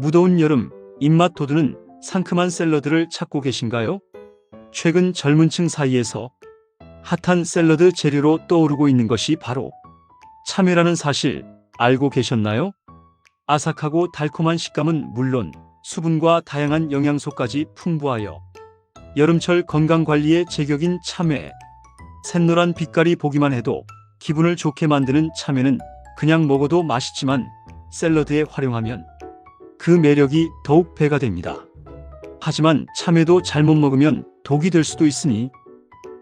무더운 여름 입맛 돋우는 상큼한 샐러드를 찾고 계신가요? 최근 젊은 층 사이에서 핫한 샐러드 재료로 떠오르고 있는 것이 바로 참외라는 사실 알고 계셨나요? 아삭하고 달콤한 식감은 물론 수분과 다양한 영양소까지 풍부하여 여름철 건강 관리에 제격인 참외. 샛노란 빛깔이 보기만 해도 기분을 좋게 만드는 참외는 그냥 먹어도 맛있지만 샐러드에 활용하면 그 매력이 더욱 배가 됩니다. 하지만 참외도 잘못 먹으면 독이 될 수도 있으니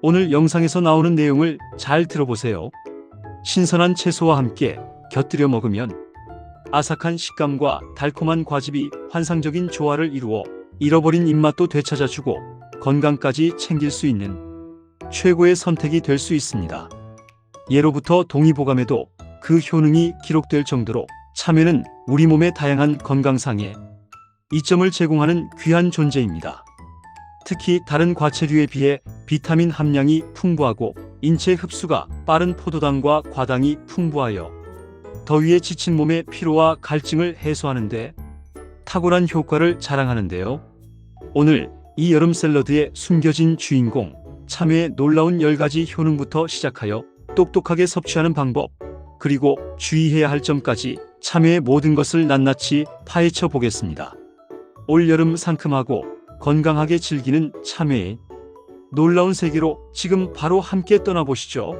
오늘 영상에서 나오는 내용을 잘 들어보세요. 신선한 채소와 함께 곁들여 먹으면 아삭한 식감과 달콤한 과즙이 환상적인 조화를 이루어 잃어버린 입맛도 되찾아주고 건강까지 챙길 수 있는 최고의 선택이 될 수 있습니다. 예로부터 동의보감에도 그 효능이 기록될 정도로 참외는 우리 몸의 다양한 건강상에 이점을 제공하는 귀한 존재입니다. 특히 다른 과채류에 비해 비타민 함량이 풍부하고 인체 흡수가 빠른 포도당과 과당이 풍부하여 더위에 지친 몸의 피로와 갈증을 해소하는데 탁월한 효과를 자랑하는데요. 오늘 이 여름 샐러드의 숨겨진 주인공 참외의 놀라운 10가지 효능부터 시작하여 똑똑하게 섭취하는 방법 그리고 주의해야 할 점까지 참외의 모든 것을 낱낱이 파헤쳐 보겠습니다. 올 여름 상큼하고 건강하게 즐기는 참외의 놀라운 세계로 지금 바로 함께 떠나보시죠.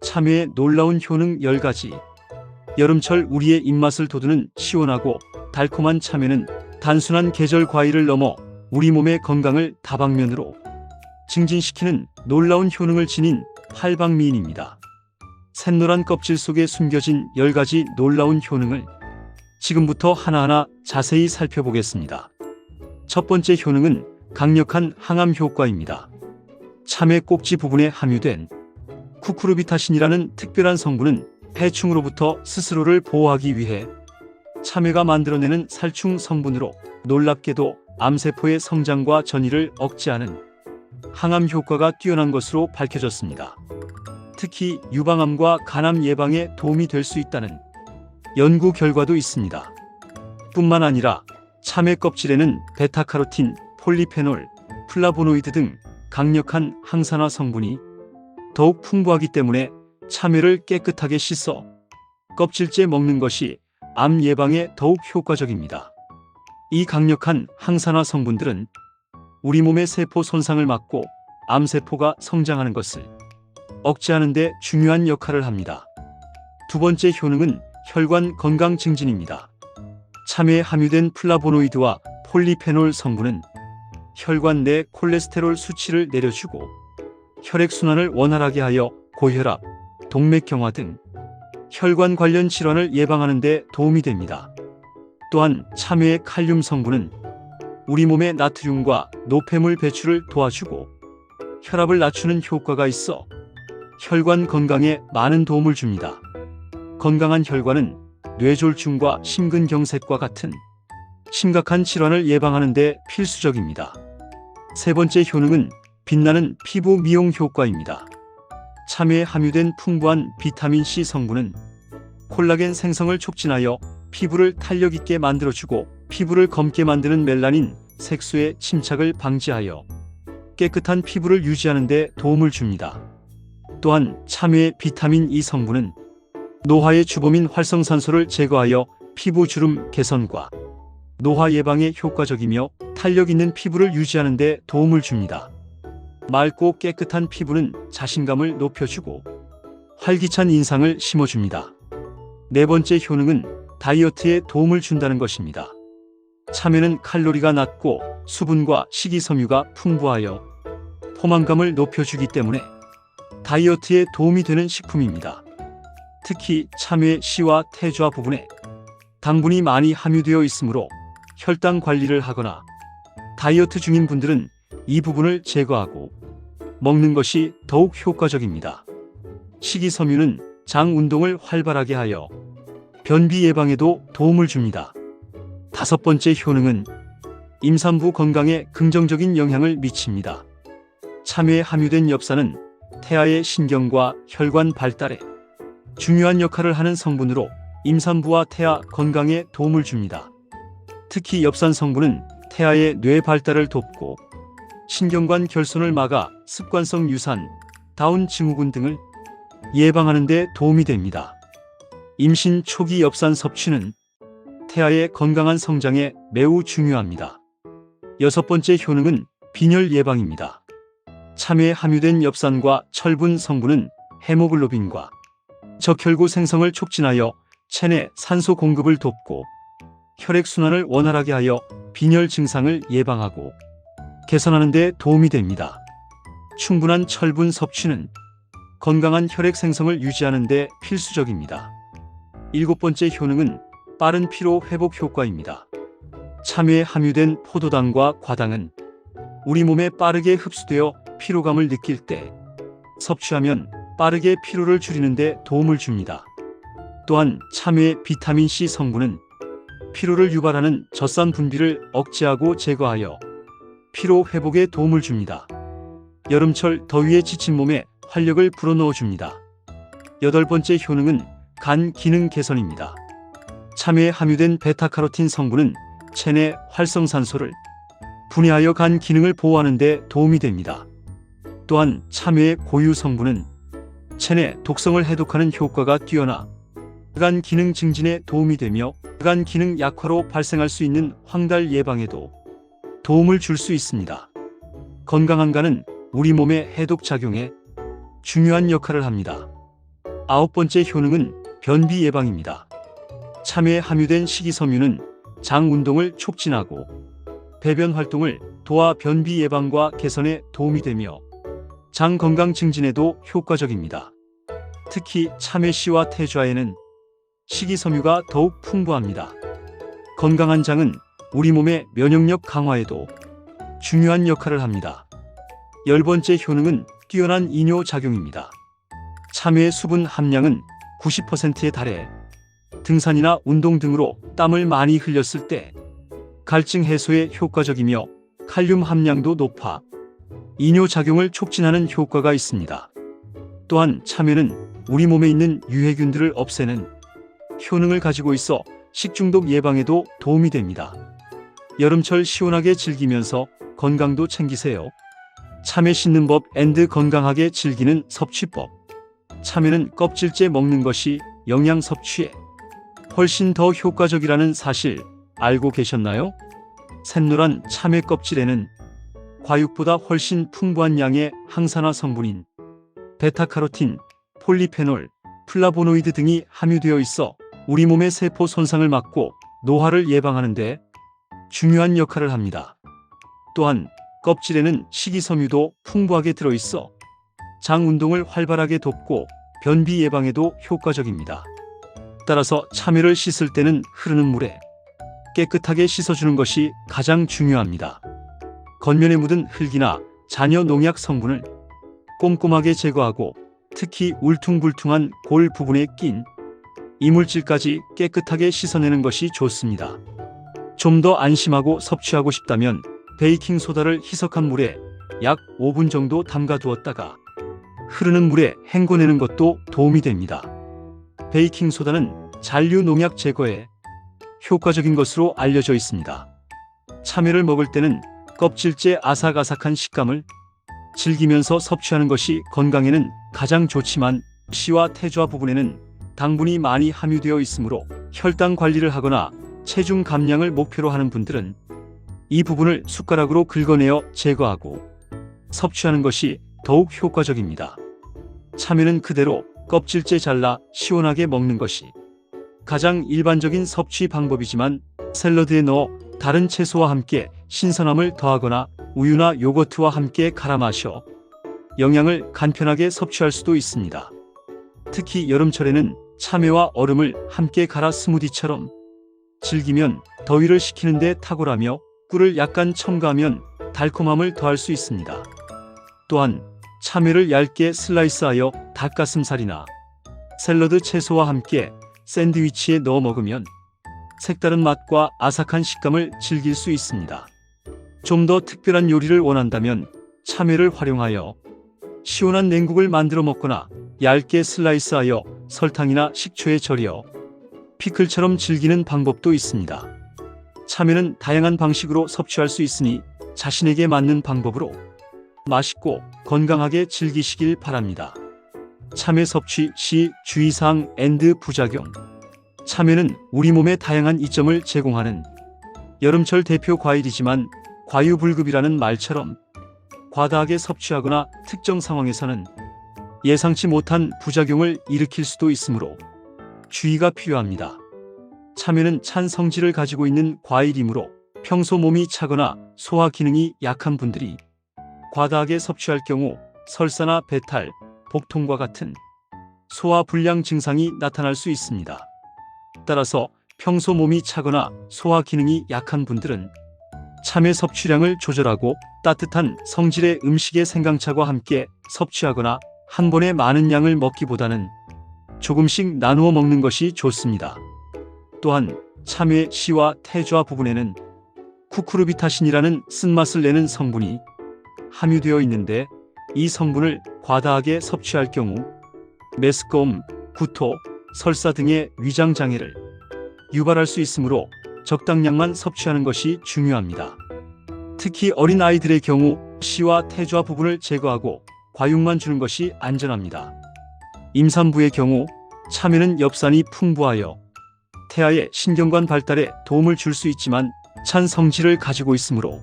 참외의 놀라운 효능 10가지 여름철 우리의 입맛을 돋우는 시원하고 달콤한 참외는 단순한 계절 과일을 넘어 우리 몸의 건강을 다방면으로 증진시키는 놀라운 효능을 지닌 팔방미인입니다. 샛노란 껍질 속에 숨겨진 10가지 놀라운 효능을 지금부터 하나하나 자세히 살펴보겠습니다. 첫 번째 효능은 강력한 항암 효과입니다. 참외 꼭지 부분에 함유된 쿠쿠르비타신이라는 특별한 성분은 해충으로부터 스스로를 보호하기 위해 참외가 만들어내는 살충 성분으로 놀랍게도 암세포의 성장과 전이를 억제하는 항암 효과가 뛰어난 것으로 밝혀졌습니다. 특히 유방암과 간암 예방에 도움이 될 수 있다는 연구 결과도 있습니다. 뿐만 아니라 참외 껍질에는 베타카로틴, 폴리페놀, 플라보노이드 등 강력한 항산화 성분이 더욱 풍부하기 때문에 참외를 깨끗하게 씻어 껍질째 먹는 것이 암 예방에 더욱 효과적입니다. 이 강력한 항산화 성분들은 우리 몸의 세포 손상을 막고 암세포가 성장하는 것을 억제하는 데 중요한 역할을 합니다. 두 번째 효능은 혈관 건강 증진입니다. 참외에 함유된 플라보노이드와 폴리페놀 성분은 혈관 내 콜레스테롤 수치를 내려주고 혈액순환을 원활하게 하여 고혈압, 동맥경화 등 혈관 관련 질환을 예방하는 데 도움이 됩니다. 또한 참외의 칼륨 성분은 우리 몸의 나트륨과 노폐물 배출을 도와주고 혈압을 낮추는 효과가 있어 혈관 건강에 많은 도움을 줍니다. 건강한 혈관은 뇌졸중과 심근경색과 같은 심각한 질환을 예방하는 데 필수적입니다. 세 번째 효능은 빛나는 피부 미용 효과입니다. 참외에 함유된 풍부한 비타민C 성분은 콜라겐 생성을 촉진하여 피부를 탄력 있게 만들어주고 피부를 검게 만드는 멜라닌 색소의 침착을 방지하여 깨끗한 피부를 유지하는 데 도움을 줍니다. 또한 참외의 비타민 E 성분은 노화의 주범인 활성산소를 제거하여 피부 주름 개선과 노화 예방에 효과적이며 탄력 있는 피부를 유지하는 데 도움을 줍니다. 맑고 깨끗한 피부는 자신감을 높여주고 활기찬 인상을 심어줍니다. 네 번째 효능은 다이어트에 도움을 준다는 것입니다. 참외는 칼로리가 낮고 수분과 식이섬유가 풍부하여 포만감을 높여주기 때문에 다이어트에 도움이 되는 식품입니다. 특히 참외 씨와 태주와 부분에 당분이 많이 함유되어 있으므로 혈당 관리를 하거나 다이어트 중인 분들은 이 부분을 제거하고 먹는 것이 더욱 효과적입니다. 식이섬유는 장 운동을 활발하게 하여 변비 예방에도 도움을 줍니다. 다섯 번째 효능은 임산부 건강에 긍정적인 영향을 미칩니다. 참외에 함유된 엽산은 태아의 신경과 혈관 발달에 중요한 역할을 하는 성분으로 임산부와 태아 건강에 도움을 줍니다. 특히 엽산 성분은 태아의 뇌 발달을 돕고 신경관 결손을 막아 습관성 유산, 다운 증후군 등을 예방하는 데 도움이 됩니다. 임신 초기 엽산 섭취는 태아의 건강한 성장에 매우 중요합니다. 여섯 번째 효능은 빈혈 예방입니다. 참외에 함유된 엽산과 철분 성분은 헤모글로빈과 적혈구 생성을 촉진하여 체내 산소 공급을 돕고 혈액순환을 원활하게 하여 빈혈 증상을 예방하고 개선하는 데 도움이 됩니다. 충분한 철분 섭취는 건강한 혈액 생성을 유지하는 데 필수적입니다. 일곱 번째 효능은 빠른 피로 회복 효과입니다. 참외에 함유된 포도당과 과당은 우리 몸에 빠르게 흡수되어 피로감을 느낄 때 섭취하면 빠르게 피로를 줄이는 데 도움을 줍니다. 또한 참외의 비타민C 성분은 피로를 유발하는 젖산 분비를 억제하고 제거하여 피로 회복에 도움을 줍니다. 여름철 더위에 지친 몸에 활력을 불어넣어 줍니다. 여덟 번째 효능은 간 기능 개선입니다. 참외에 함유된 베타카로틴 성분은 체내 활성산소를 분해하여 간 기능을 보호하는 데 도움이 됩니다. 또한 참외의 고유 성분은 체내 독성을 해독하는 효과가 뛰어나 간 기능 증진에 도움이 되며 간 기능 약화로 발생할 수 있는 황달 예방에도 도움을 줄 수 있습니다. 건강한 간은 우리 몸의 해독 작용에 중요한 역할을 합니다. 아홉 번째 효능은 변비 예방입니다. 참외에 함유된 식이섬유는 장 운동을 촉진하고 배변 활동을 도와 변비 예방과 개선에 도움이 되며 장 건강 증진에도 효과적입니다. 특히 참외씨와 태좌에는 식이섬유가 더욱 풍부합니다. 건강한 장은 우리 몸의 면역력 강화에도 중요한 역할을 합니다. 열 번째 효능은 뛰어난 이뇨 작용입니다. 참외의 수분 함량은 90%에 달해 등산이나 운동 등으로 땀을 많이 흘렸을 때 갈증 해소에 효과적이며 칼륨 함량도 높아 이뇨 작용을 촉진하는 효과가 있습니다. 또한 참외는 우리 몸에 있는 유해균들을 없애는 효능을 가지고 있어 식중독 예방에도 도움이 됩니다. 여름철 시원하게 즐기면서 건강도 챙기세요. 참외 씻는 법 앤드 건강하게 즐기는 섭취법. 참외는 껍질째 먹는 것이 영양 섭취에 훨씬 더 효과적이라는 사실 알고 계셨나요? 샛노란 참외 껍질에는 과육보다 훨씬 풍부한 양의 항산화 성분인 베타카로틴, 폴리페놀, 플라보노이드 등이 함유되어 있어 우리 몸의 세포 손상을 막고 노화를 예방하는 데 중요한 역할을 합니다. 또한 껍질에는 식이섬유도 풍부하게 들어있어 장 운동을 활발하게 돕고 변비 예방에도 효과적입니다. 따라서 참외를 씻을 때는 흐르는 물에 깨끗하게 씻어주는 것이 가장 중요합니다. 겉면에 묻은 흙이나 잔여 농약 성분을 꼼꼼하게 제거하고 특히 울퉁불퉁한 골 부분에 낀 이물질까지 깨끗하게 씻어내는 것이 좋습니다. 좀 더 안심하고 섭취하고 싶다면 베이킹소다를 희석한 물에 약 5분 정도 담가 두었다가 흐르는 물에 헹궈내는 것도 도움이 됩니다. 베이킹소다는 잔류 농약 제거에 효과적인 것으로 알려져 있습니다. 참외를 먹을 때는 껍질째 아삭아삭한 식감을 즐기면서 섭취하는 것이 건강에는 가장 좋지만 씨와 태주와 부분에는 당분이 많이 함유되어 있으므로 혈당 관리를 하거나 체중 감량을 목표로 하는 분들은 이 부분을 숟가락으로 긁어내어 제거하고 섭취하는 것이 더욱 효과적입니다. 참외는 그대로 껍질째 잘라 시원하게 먹는 것이 가장 일반적인 섭취 방법이지만 샐러드에 넣어 다른 채소와 함께 신선함을 더하거나 우유나 요거트와 함께 갈아 마셔 영양을 간편하게 섭취할 수도 있습니다. 특히 여름철에는 참외와 얼음을 함께 갈아 스무디처럼 즐기면 더위를 식히는데 탁월하며 꿀을 약간 첨가하면 달콤함을 더할 수 있습니다. 또한 참외를 얇게 슬라이스하여 닭가슴살이나 샐러드 채소와 함께 샌드위치에 넣어 먹으면 색다른 맛과 아삭한 식감을 즐길 수 있습니다. 좀 더 특별한 요리를 원한다면 참외를 활용하여 시원한 냉국을 만들어 먹거나 얇게 슬라이스하여 설탕이나 식초에 절여 피클처럼 즐기는 방법도 있습니다. 참외는 다양한 방식으로 섭취할 수 있으니 자신에게 맞는 방법으로 맛있고 건강하게 즐기시길 바랍니다. 참외 섭취 시 주의사항 앤드 부작용 참외는 우리 몸에 다양한 이점을 제공하는 여름철 대표 과일이지만 과유불급이라는 말처럼 과다하게 섭취하거나 특정 상황에서는 예상치 못한 부작용을 일으킬 수도 있으므로 주의가 필요합니다. 참외는 찬 성질을 가지고 있는 과일이므로 평소 몸이 차거나 소화 기능이 약한 분들이 과다하게 섭취할 경우 설사나 배탈, 복통과 같은 소화 불량 증상이 나타날 수 있습니다. 따라서 평소 몸이 차거나 소화 기능이 약한 분들은 참외 섭취량을 조절하고 따뜻한 성질의 음식의 생강차와 함께 섭취하거나 한 번에 많은 양을 먹기보다는 조금씩 나누어 먹는 것이 좋습니다. 또한 참외 씨와 태조와 부분에는 쿠쿠르비타신이라는 쓴맛을 내는 성분이 함유되어 있는데 이 성분을 과다하게 섭취할 경우 메스꺼움, 구토, 설사 등의 위장 장애를 유발할 수 있으므로 적당량만 섭취하는 것이 중요합니다. 특히 어린 아이들의 경우 씨와 태조와 부분을 제거하고 과육만 주는 것이 안전합니다. 임산부의 경우 참외는 엽산이 풍부하여 태아의 신경관 발달에 도움을 줄 수 있지만 찬 성질을 가지고 있으므로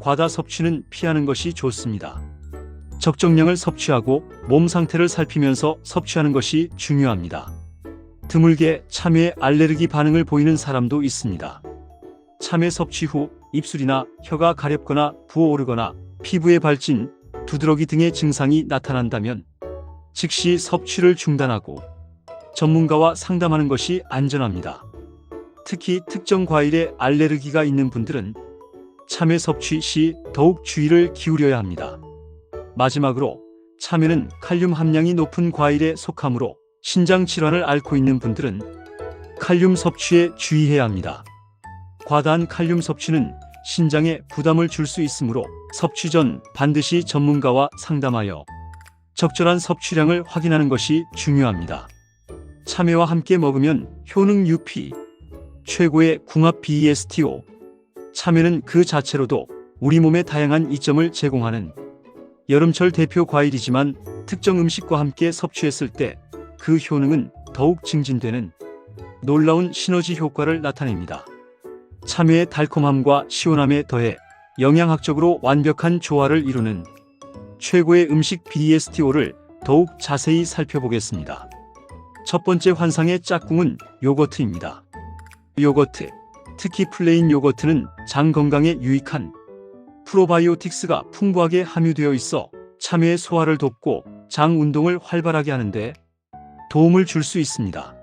과다 섭취는 피하는 것이 좋습니다. 적정량을 섭취하고 몸 상태를 살피면서 섭취하는 것이 중요합니다. 드물게 참외 알레르기 반응을 보이는 사람도 있습니다. 참외 섭취 후 입술이나 혀가 가렵거나 부어오르거나 피부에 발진, 두드러기 등의 증상이 나타난다면 즉시 섭취를 중단하고 전문가와 상담하는 것이 안전합니다. 특히 특정 과일에 알레르기가 있는 분들은 참외 섭취 시 더욱 주의를 기울여야 합니다. 마지막으로 참외는 칼륨 함량이 높은 과일에 속하므로 신장 질환을 앓고 있는 분들은 칼륨 섭취에 주의해야 합니다. 과다한 칼륨 섭취는 신장에 부담을 줄 수 있으므로 섭취 전 반드시 전문가와 상담하여 적절한 섭취량을 확인하는 것이 중요합니다. 참외와 함께 먹으면 효능 UP, 최고의 궁합 BESTO. 참외는 그 자체로도 우리 몸에 다양한 이점을 제공하는 여름철 대표 과일이지만 특정 음식과 함께 섭취했을 때 그 효능은 더욱 증진되는 놀라운 시너지 효과를 나타냅니다. 참외의 달콤함과 시원함에 더해 영양학적으로 완벽한 조화를 이루는 최고의 음식 BDSTO를 더욱 자세히 살펴보겠습니다. 첫 번째 환상의 짝꿍은 요거트입니다. 요거트, 특히 플레인 요거트는 장 건강에 유익한 프로바이오틱스가 풍부하게 함유되어 있어 참외의 소화를 돕고 장 운동을 활발하게 하는데 도움을 줄 수 있습니다.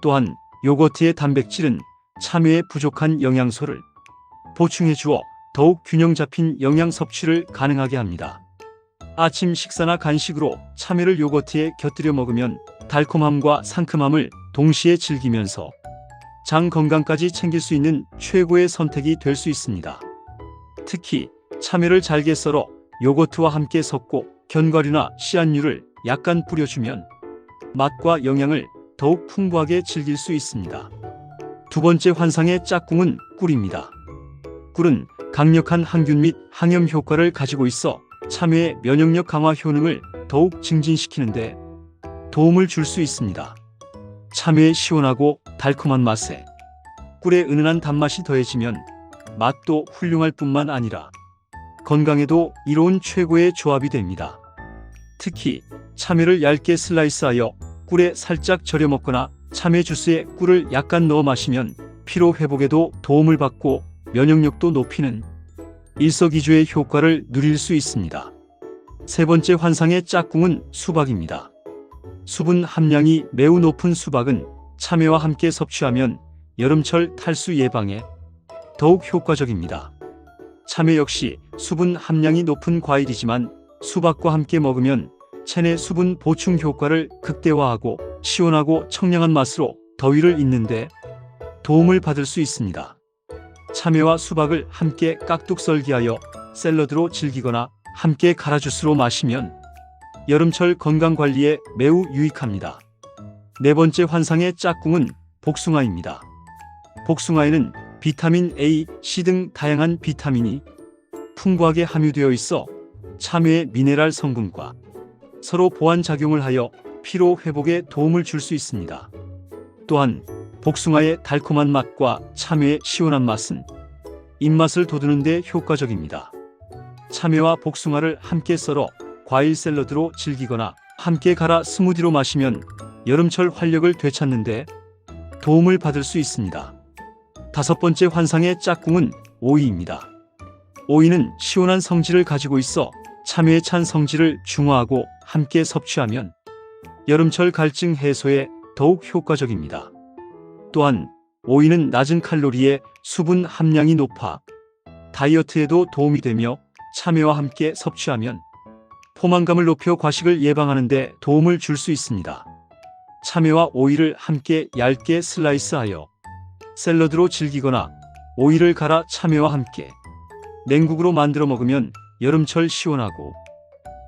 또한 요거트의 단백질은 참외의 부족한 영양소를 보충해 주어 더욱 균형 잡힌 영양 섭취를 가능하게 합니다. 아침 식사나 간식으로 참외를 요거트에 곁들여 먹으면 달콤함과 상큼함을 동시에 즐기면서 장 건강까지 챙길 수 있는 최고의 선택이 될 수 있습니다. 특히 참외를 잘게 썰어 요거트와 함께 섞고 견과류나 씨앗류를 약간 뿌려주면 맛과 영양을 더욱 풍부하게 즐길 수 있습니다. 두 번째 환상의 짝꿍은 꿀입니다. 꿀은 강력한 항균 및 항염 효과를 가지고 있어 참외의 면역력 강화 효능을 더욱 증진시키는데 도움을 줄 수 있습니다. 참외의 시원하고 달콤한 맛에 꿀의 은은한 단맛이 더해지면 맛도 훌륭할 뿐만 아니라 건강에도 이로운 최고의 조합이 됩니다. 특히 참외를 얇게 슬라이스하여 꿀에 살짝 절여 먹거나 참외 주스에 꿀을 약간 넣어 마시면 피로 회복에도 도움을 받고 면역력도 높이는 일석이조의 효과를 누릴 수 있습니다. 세 번째 환상의 짝꿍은 수박입니다. 수분 함량이 매우 높은 수박은 참외와 함께 섭취하면 여름철 탈수 예방에 더욱 효과적입니다. 참외 역시 수분 함량이 높은 과일이지만 수박과 함께 먹으면 체내 수분 보충 효과를 극대화하고 시원하고 청량한 맛으로 더위를 잊는데 도움을 받을 수 있습니다. 참외와 수박을 함께 깍둑 썰기하여 샐러드로 즐기거나 함께 가라주스로 마시면 여름철 건강 관리에 매우 유익합니다. 네 번째 환상의 짝꿍은 복숭아입니다. 복숭아에는 비타민 A, C 등 다양한 비타민이 풍부하게 함유되어 있어 참외의 미네랄 성분과 서로 보완 작용을 하여 피로 회복에 도움을 줄 수 있습니다. 또한 복숭아의 달콤한 맛과 참외의 시원한 맛은 입맛을 돋우는 데 효과적입니다. 참외와 복숭아를 함께 썰어 과일 샐러드로 즐기거나 함께 갈아 스무디로 마시면 여름철 활력을 되찾는데 도움을 받을 수 있습니다. 다섯 번째 환상의 짝꿍은 오이입니다. 오이는 시원한 성질을 가지고 있어 참외에 찬 성질을 중화하고 함께 섭취하면 여름철 갈증 해소에 더욱 효과적입니다. 또한 오이는 낮은 칼로리에 수분 함량이 높아 다이어트에도 도움이 되며 참외와 함께 섭취하면 포만감을 높여 과식을 예방하는 데 도움을 줄 수 있습니다. 참외와 오이를 함께 얇게 슬라이스하여 샐러드로 즐기거나 오이를 갈아 참외와 함께 냉국으로 만들어 먹으면 여름철 시원하고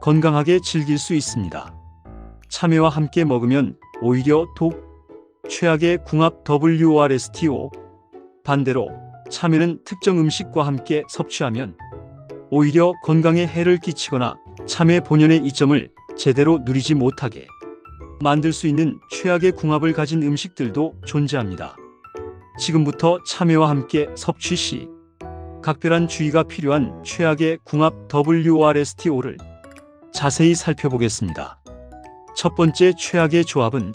건강하게 즐길 수 있습니다. 참외와 함께 먹으면 오히려 독, 최악의 궁합 WORSTO 반대로 참외는 특정 음식과 함께 섭취하면 오히려 건강에 해를 끼치거나 참외 본연의 이점을 제대로 누리지 못하게 만들 수 있는 최악의 궁합을 가진 음식들도 존재합니다. 지금부터 참외와 함께 섭취 시 각별한 주의가 필요한 최악의 궁합 WRSTO를 자세히 살펴보겠습니다. 첫 번째 최악의 조합은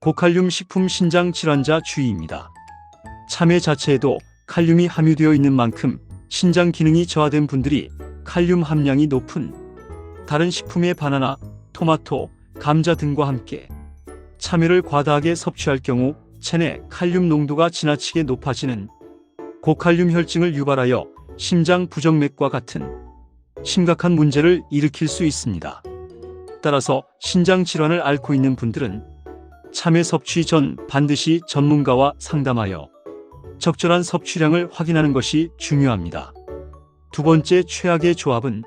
고칼륨 식품 신장 질환자 주의입니다. 참외 자체에도 칼륨이 함유되어 있는 만큼 신장 기능이 저하된 분들이 칼륨 함량이 높은 다른 식품의 바나나, 토마토, 감자 등과 함께 참외를 과다하게 섭취할 경우 체내 칼륨 농도가 지나치게 높아지는 고칼륨 혈증을 유발하여 심장 부정맥과 같은 심각한 문제를 일으킬 수 있습니다. 따라서 신장 질환을 앓고 있는 분들은 참외 섭취 전 반드시 전문가와 상담하여 적절한 섭취량을 확인하는 것이 중요합니다. 두 번째 최악의 조합은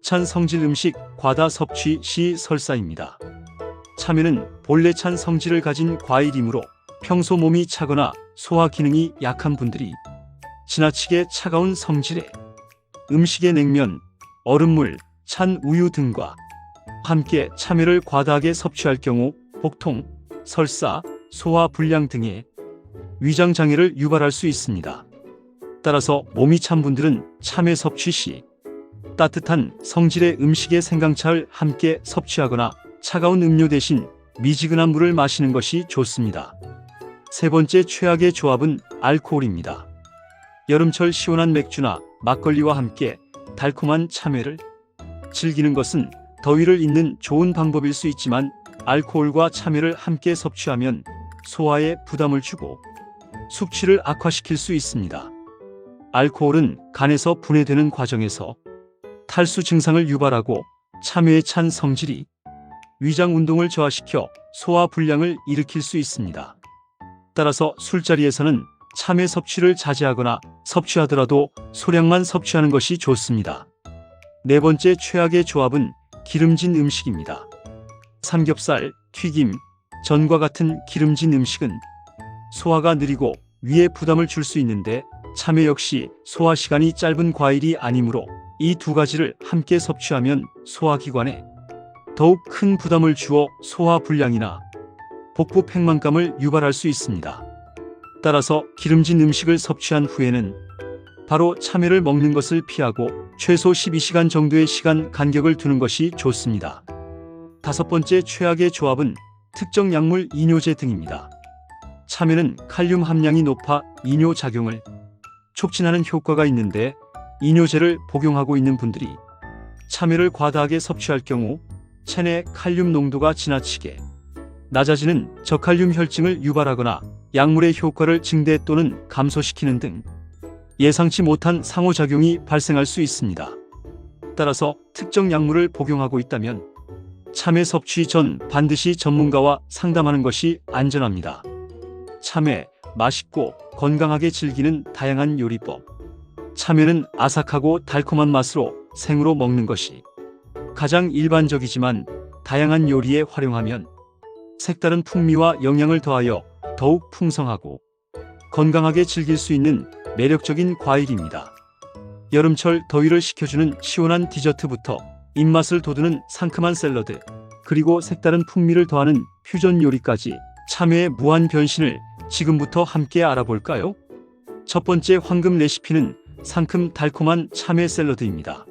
찬 성질 음식 과다 섭취 시 설사입니다. 참외는 본래 찬 성질을 가진 과일이므로 평소 몸이 차거나 소화 기능이 약한 분들이 지나치게 차가운 성질의 음식의 냉면, 얼음물, 찬 우유 등과 함께 참외를 과다하게 섭취할 경우 복통, 설사, 소화 불량 등의 위장 장애를 유발할 수 있습니다. 따라서 몸이 찬 분들은 참외 섭취 시 따뜻한 성질의 음식의 생강차를 함께 섭취하거나 차가운 음료 대신 미지근한 물을 마시는 것이 좋습니다. 세 번째 최악의 조합은 알코올입니다. 여름철 시원한 맥주나 막걸리와 함께 달콤한 참외를 즐기는 것은 더위를 잇는 좋은 방법일 수 있지만 알코올과 참외를 함께 섭취하면 소화에 부담을 주고 숙취를 악화시킬 수 있습니다. 알코올은 간에서 분해되는 과정에서 탈수 증상을 유발하고 참외의 찬 성질이 위장 운동을 저하시켜 소화 불량을 일으킬 수 있습니다. 따라서 술자리에서는 참외 섭취를 자제하거나 섭취하더라도 소량만 섭취하는 것이 좋습니다. 네 번째 최악의 조합은 기름진 음식입니다. 삼겹살, 튀김, 전과 같은 기름진 음식은 소화가 느리고 위에 부담을 줄 수 있는데 참외 역시 소화 시간이 짧은 과일이 아니므로 이 두 가지를 함께 섭취하면 소화기관에 더욱 큰 부담을 주어 소화 불량이나 복부 팽만감을 유발할 수 있습니다. 따라서 기름진 음식을 섭취한 후에는 바로 참외를 먹는 것을 피하고 최소 12시간 정도의 시간 간격을 두는 것이 좋습니다. 다섯 번째 최악의 조합은 특정 약물 이뇨제 등입니다. 참외는 칼륨 함량이 높아 이뇨 작용을 촉진하는 효과가 있는데 이뇨제를 복용하고 있는 분들이 참외를 과다하게 섭취할 경우 체내 칼륨 농도가 지나치게 낮아지는 저칼륨 혈증을 유발하거나 약물의 효과를 증대 또는 감소시키는 등 예상치 못한 상호작용이 발생할 수 있습니다. 따라서 특정 약물을 복용하고 있다면 참외 섭취 전 반드시 전문가와 상담하는 것이 안전합니다. 참외, 맛있고 건강하게 즐기는 다양한 요리법. 참외는 아삭하고 달콤한 맛으로 생으로 먹는 것이 가장 일반적이지만 다양한 요리에 활용하면 색다른 풍미와 영양을 더하여 더욱 풍성하고 건강하게 즐길 수 있는 매력적인 과일입니다. 여름철 더위를 식혀주는 시원한 디저트부터 입맛을 돋우는 상큼한 샐러드, 그리고 색다른 풍미를 더하는 퓨전 요리까지 참외의 무한 변신을 지금부터 함께 알아볼까요? 첫 번째 황금 레시피는 상큼 달콤한 참외 샐러드입니다.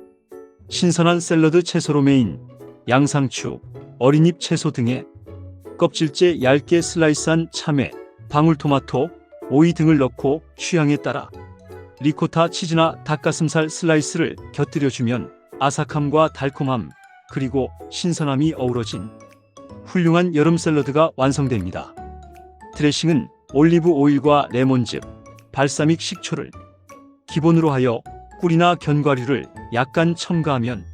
신선한 샐러드 채소로 메인, 양상추, 어린잎 채소 등의 껍질째 얇게 슬라이스한 참외, 방울토마토, 오이 등을 넣고 취향에 따라 리코타 치즈나 닭가슴살 슬라이스를 곁들여주면 아삭함과 달콤함, 그리고 신선함이 어우러진 훌륭한 여름 샐러드가 완성됩니다. 드레싱은 올리브 오일과 레몬즙, 발사믹 식초를 기본으로 하여 꿀이나 견과류를 약간 첨가하면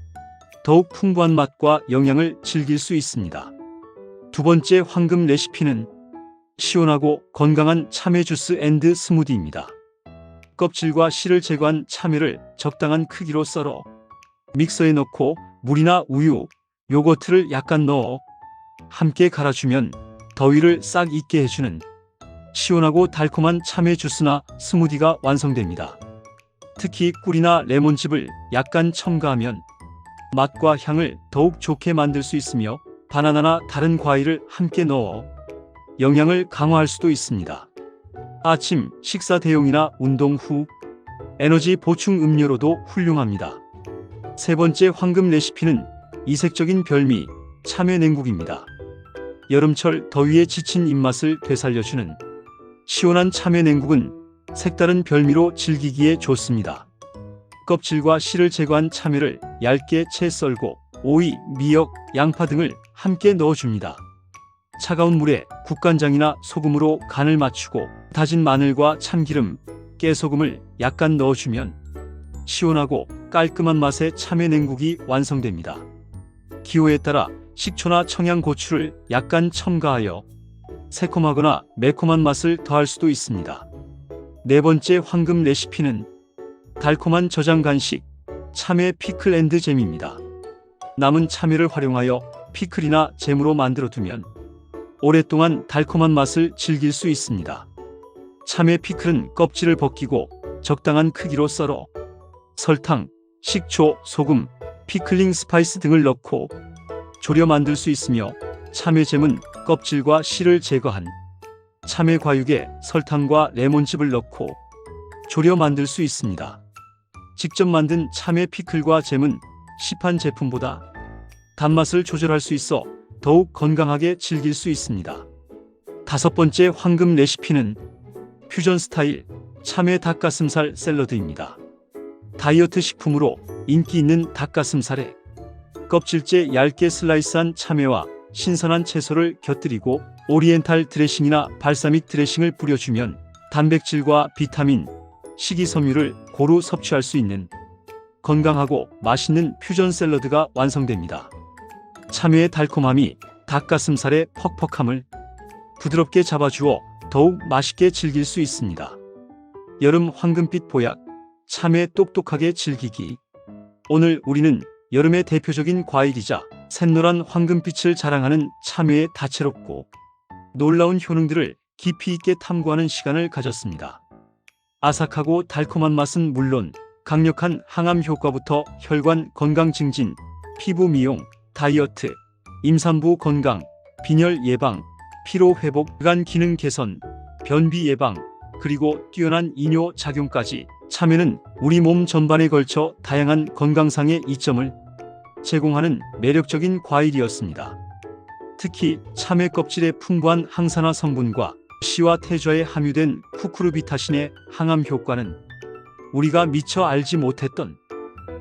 더욱 풍부한 맛과 영양을 즐길 수 있습니다. 두 번째 황금 레시피는 시원하고 건강한 참외 주스 앤드 스무디입니다. 껍질과 씨를 제거한 참외를 적당한 크기로 썰어 믹서에 넣고 물이나 우유, 요거트를 약간 넣어 함께 갈아주면 더위를 싹 잊게 해주는 시원하고 달콤한 참외 주스나 스무디가 완성됩니다. 특히 꿀이나 레몬즙을 약간 첨가하면 맛과 향을 더욱 좋게 만들 수 있으며 바나나나 다른 과일을 함께 넣어 영양을 강화할 수도 있습니다. 아침 식사 대용이나 운동 후 에너지 보충 음료로도 훌륭합니다. 세 번째 황금 레시피는 이색적인 별미 참외 냉국입니다. 여름철 더위에 지친 입맛을 되살려주는 시원한 참외 냉국은 색다른 별미로 즐기기에 좋습니다. 껍질과 씨를 제거한 참외를 얇게 채 썰고 오이, 미역, 양파 등을 함께 넣어줍니다. 차가운 물에 국간장이나 소금으로 간을 맞추고 다진 마늘과 참기름, 깨소금을 약간 넣어주면 시원하고 깔끔한 맛의 참외 냉국이 완성됩니다. 기호에 따라 식초나 청양고추를 약간 첨가하여 새콤하거나 매콤한 맛을 더할 수도 있습니다. 네 번째 황금 레시피는 달콤한 저장 간식 참외 피클 앤드 잼입니다. 남은 참외를 활용하여 피클이나 잼으로 만들어 두면 오랫동안 달콤한 맛을 즐길 수 있습니다. 참외 피클은 껍질을 벗기고 적당한 크기로 썰어 설탕, 식초, 소금, 피클링 스파이스 등을 넣고 졸여 만들 수 있으며 참외잼은 껍질과 씨를 제거한 참외 과육에 설탕과 레몬즙을 넣고 졸여 만들 수 있습니다. 직접 만든 참외 피클과 잼은 시판 제품보다 단맛을 조절할 수 있어 더욱 건강하게 즐길 수 있습니다. 다섯 번째 황금 레시피는 퓨전 스타일 참외 닭가슴살 샐러드입니다. 다이어트 식품으로 인기 있는 닭가슴살에 껍질째 얇게 슬라이스한 참외와 신선한 채소를 곁들이고 오리엔탈 드레싱이나 발사믹 드레싱을 뿌려주면 단백질과 비타민, 식이섬유를 고루 섭취할 수 있는 건강하고 맛있는 퓨전 샐러드가 완성됩니다. 참외의 달콤함이 닭가슴살의 퍽퍽함을 부드럽게 잡아주어 더욱 맛있게 즐길 수 있습니다. 여름 황금빛 보약, 참외 똑똑하게 즐기기. 오늘 우리는 여름의 대표적인 과일이자 샛노란 황금빛을 자랑하는 참외의 다채롭고 놀라운 효능들을 깊이 있게 탐구하는 시간을 가졌습니다. 아삭하고 달콤한 맛은 물론 강력한 항암 효과부터 혈관 건강 증진, 피부 미용, 다이어트, 임산부 건강, 빈혈 예방, 피로 회복, 간 기능 개선, 변비 예방, 그리고 뛰어난 이뇨 작용까지 참외는 우리 몸 전반에 걸쳐 다양한 건강상의 이점을 제공하는 매력적인 과일이었습니다. 특히 참외 껍질의 풍부한 항산화 성분과 씨와 태좌에 함유된 쿠쿠르비타신의 항암 효과는 우리가 미처 알지 못했던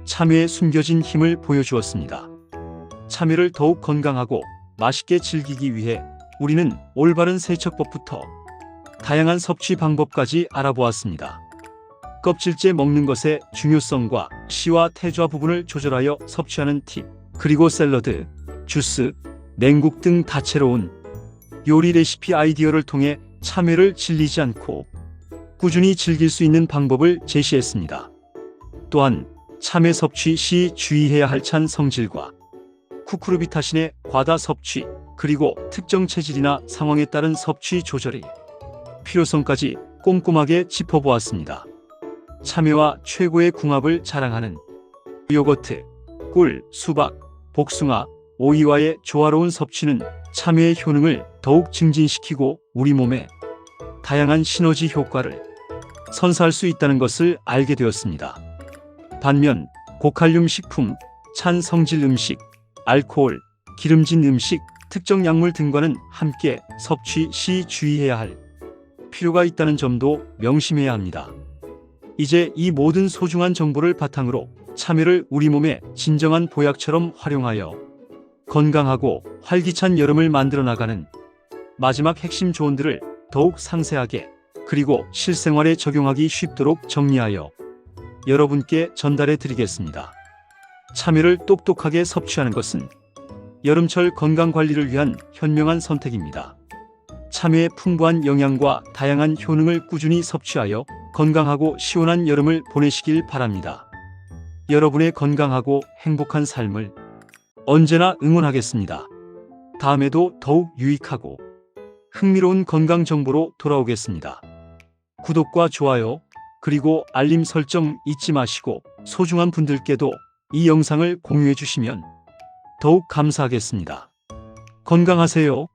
참외의 숨겨진 힘을 보여주었습니다. 참외를 더욱 건강하고 맛있게 즐기기 위해 우리는 올바른 세척법부터 다양한 섭취 방법까지 알아보았습니다. 껍질째 먹는 것의 중요성과 씨와 태좌 부분을 조절하여 섭취하는 팁, 그리고 샐러드, 주스, 냉국 등 다채로운 요리 레시피 아이디어를 통해 참외를 질리지 않고 꾸준히 즐길 수 있는 방법을 제시했습니다. 또한 참외 섭취 시 주의해야 할 찬 성질과 쿠쿠르비타신의 과다 섭취, 그리고 특정 체질이나 상황에 따른 섭취 조절이 필요성까지 꼼꼼하게 짚어보았습니다. 참외와 최고의 궁합을 자랑하는 요거트, 꿀, 수박, 복숭아, 오이와의 조화로운 섭취는 참외의 효능을 더욱 증진시키고 우리 몸에 다양한 시너지 효과를 선사할 수 있다는 것을 알게 되었습니다. 반면 고칼륨 식품, 찬 성질 음식, 알코올, 기름진 음식, 특정 약물 등과는 함께 섭취 시 주의해야 할 필요가 있다는 점도 명심해야 합니다. 이제 이 모든 소중한 정보를 바탕으로 참외를 우리 몸의 진정한 보약처럼 활용하여 건강하고 활기찬 여름을 만들어 나가는 마지막 핵심 조언들을 더욱 상세하게 그리고 실생활에 적용하기 쉽도록 정리하여 여러분께 전달해 드리겠습니다. 참외를 똑똑하게 섭취하는 것은 여름철 건강 관리를 위한 현명한 선택입니다. 참외의 풍부한 영양과 다양한 효능을 꾸준히 섭취하여 건강하고 시원한 여름을 보내시길 바랍니다. 여러분의 건강하고 행복한 삶을 언제나 응원하겠습니다. 다음에도 더욱 유익하고 흥미로운 건강 정보로 돌아오겠습니다. 구독과 좋아요, 그리고 알림 설정 잊지 마시고 소중한 분들께도 이 영상을 공유해 주시면 더욱 감사하겠습니다. 건강하세요.